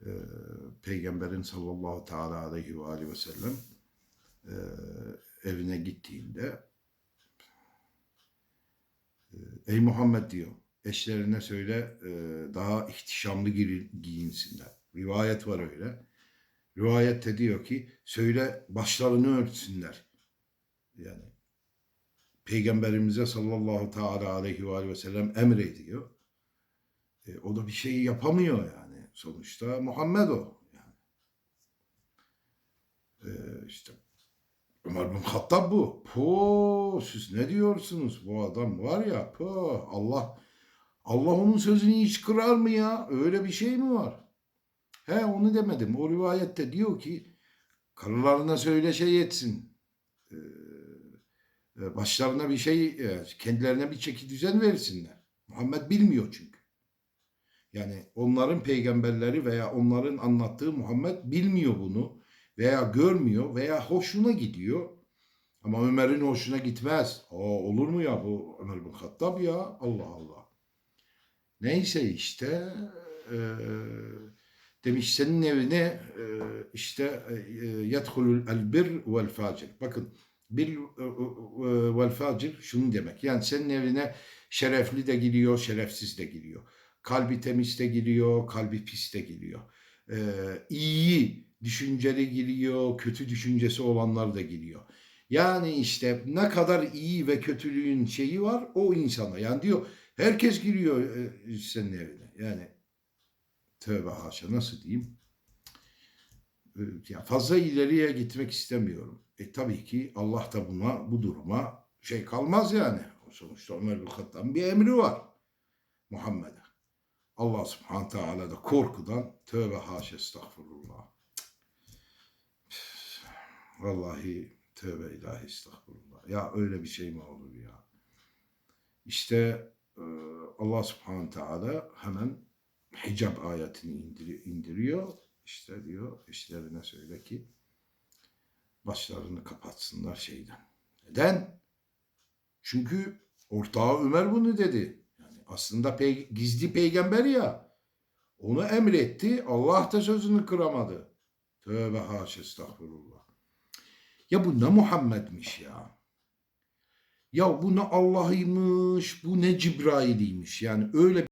e, Peygamberin sallallahu teala aleyhi ve aleyhi ve sellem e, evine gittiğinde e, ey Muhammed diyor eşlerine söyle e, daha ihtişamlı giyinsinler. Rivayet var öyle. Rivayette diyor ki söyle başlarını örtsünler. Yani Peygamberimize sallallahu teala aleyhi ve sellem emrediyor. E, o da bir şey yapamıyor yani. Sonuçta Muhammed o. Yani. E, işte Ömer bin Hattab bu. Po siz ne diyorsunuz? Bu adam var ya po Allah Allah onun sözünü hiç kırar mı ya? Öyle bir şey mi var? He onu demedim. O rivayette diyor ki karılarına söyle şey etsin. Ee, başlarına bir şey, e, kendilerine bir çeki düzen versinler. Muhammed bilmiyor çünkü. Yani onların peygamberleri veya onların anlattığı Muhammed bilmiyor bunu veya görmüyor veya hoşuna gidiyor. Ama Ömer'in hoşuna gitmez. Aa, olur mu ya bu Ömer bin Hattab ya? Allah Allah. Neyse işte e, demiş senin evine e, işte e, yedhulul elbir vel facir. Bakın bir e, e, vel facir şunu demek. Yani senin evine şerefli de giriyor, şerefsiz de giriyor. Kalbi temiz de giriyor, kalbi pis de giriyor. E, iyi düşünceli giriyor, kötü düşüncesi olanlar da giriyor. Yani işte ne kadar iyi ve kötülüğün şeyi var o insana. Yani diyor herkes giriyor e, senin evine. Yani tövbe haşa nasıl diyeyim? E, Ya fazla ileriye gitmek istemiyorum. E tabii ki Allah da buna bu duruma şey kalmaz yani. Sonuçta Ömer bin Hattab'ın bir emri var Muhammed'e. Allah subhanahu teala da korkudan tövbe haşa estağfurullah. Vallahi tövbe ilahi estağfurullah. Ya öyle bir şey mi olur ya? İşte e, Allah subhanahu teala hemen hicab ayetini indiri- indiriyor. İşte diyor eşlerine söyle ki başlarını kapatsınlar şeyden. Neden? Çünkü ortağı Ömer bunu dedi. Aslında pey- gizli peygamber ya. Onu emretti. Allah da sözünü kıramadı. Tövbe haşa estağfurullah. Ya bu ne Muhammed'miş ya. Ya bu ne Allah'ıymış, bu ne Cibrail'iymiş. Yani öyle